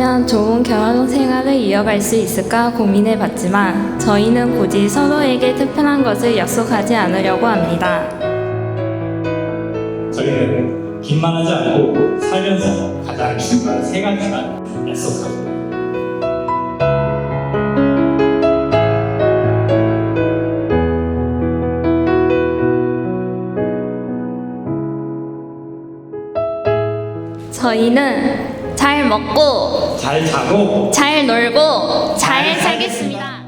하면 좋은 결혼 생활을 이어갈 수 있을까 고민해 봤지만 저희는 굳이 서로에게 특별한 것을 약속하지 않으려고 합니다. 저희는 빚만하지 않고 살면서 가장 중요한 세 가지만 약속합니다. 저희는 잘 먹고 잘 자고 잘 놀고 잘 살겠습니다.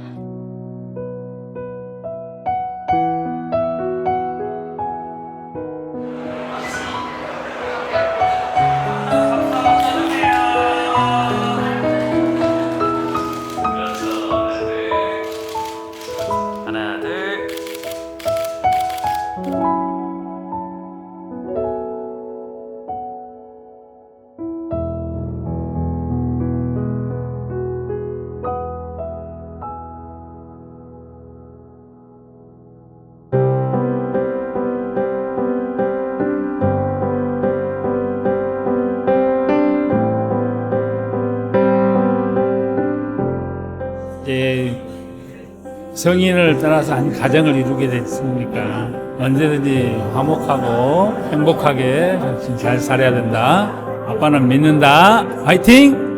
성인을 떠나서 한 가정을 이루게 됐으니까 언제든지 화목하고 행복하게 잘 살아야 된다. 아빠는 믿는다. 화이팅!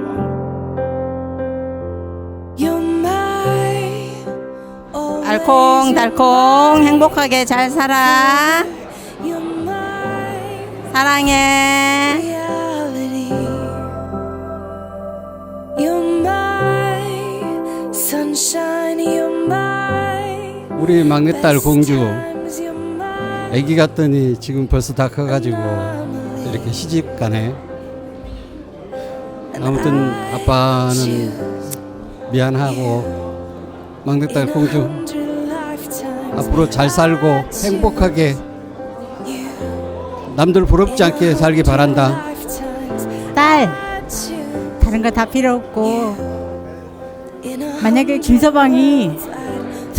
알콩달콩 행복하게 잘 살아. 사랑해. 우리 막내딸 공주 아기 같더니 지금 벌써 다 커가지고 이렇게 시집 가네. 아무튼 아빠는 미안하고 막내딸 공주 앞으로 잘 살고 행복하게 남들 부럽지 않게 살기 바란다. 딸 다른 거 다 필요 없고 만약에 김서방이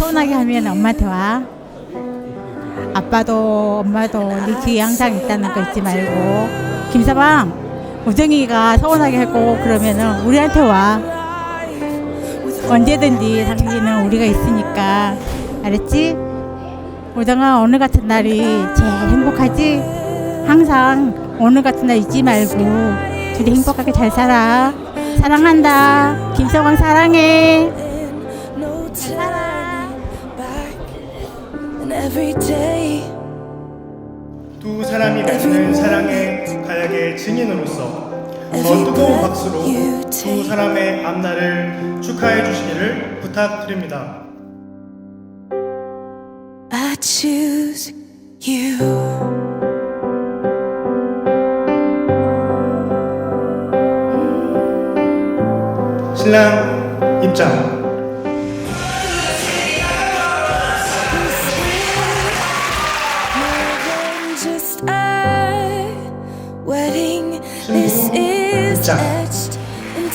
서운하게 하면 엄마한테 와 아빠도 엄마도 네 뒤에 항상 있다는 거 잊지 말고 김서방 우정이가 서운하게 하고 그러면은 우리한테 와 언제든지 당신은 우리가 있으니까 알았지? 우정아 오늘 같은 날이 제일 행복하지? 항상 오늘 같은 날 잊지 말고 둘이 행복하게 잘 살아. 사랑한다. 김서광 사랑해. 두 사람이 맺는 사랑의 가약의 증인으로서 더 뜨거운 박수로 두 사람의 앞날을 축하해 주시기를 부탁드립니다. I choose you. 신랑 입장.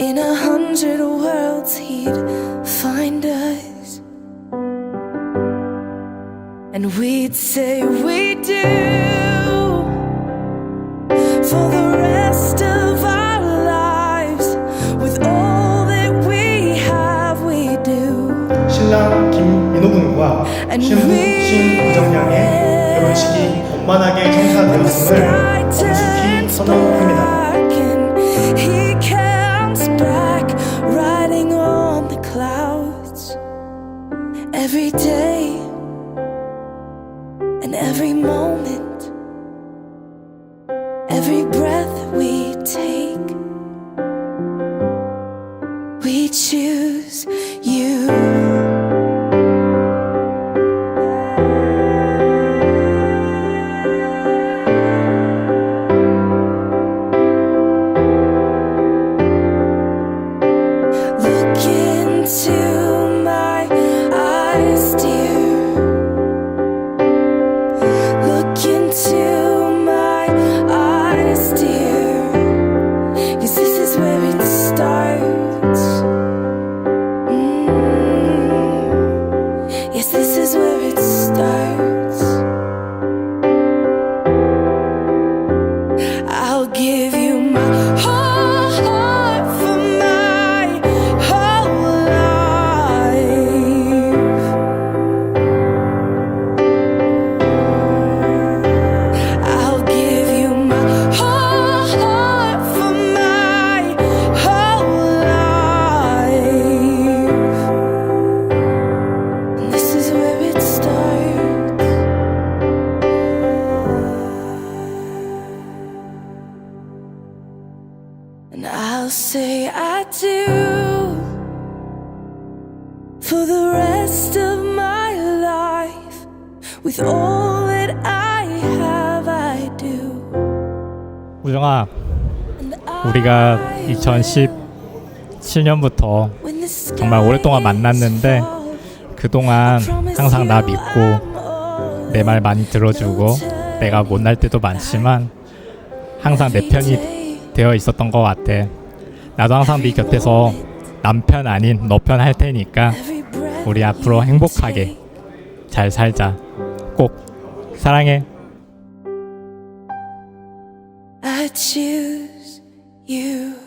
in a hundred lifetimes. He'd choose us in a hundred worlds. He'd find us, and we'd say we do for the rest of our lives with all that we have. We do. 신랑 김민호 군과 신부 신우정양의 결혼식이 원만하게 성사되었음을 엄숙히 선언합니다. Every day and every moment, every breath we take. We choose 起。for the rest of my life. With all that I have, I do. 우정아, 우리가 2017년부터 정말 오랫동안 만났는데 그동안 항상 나 믿고 내 말 많이 들어주고 내가 못날 때도 많지만 항상 내 편이 되어 있었던 것 같아. 나도 항상 네 곁에서 남편 아닌 너 편 할 테니까 우리 앞으로 행복하게 잘 살자. 꼭 사랑해. I choose you.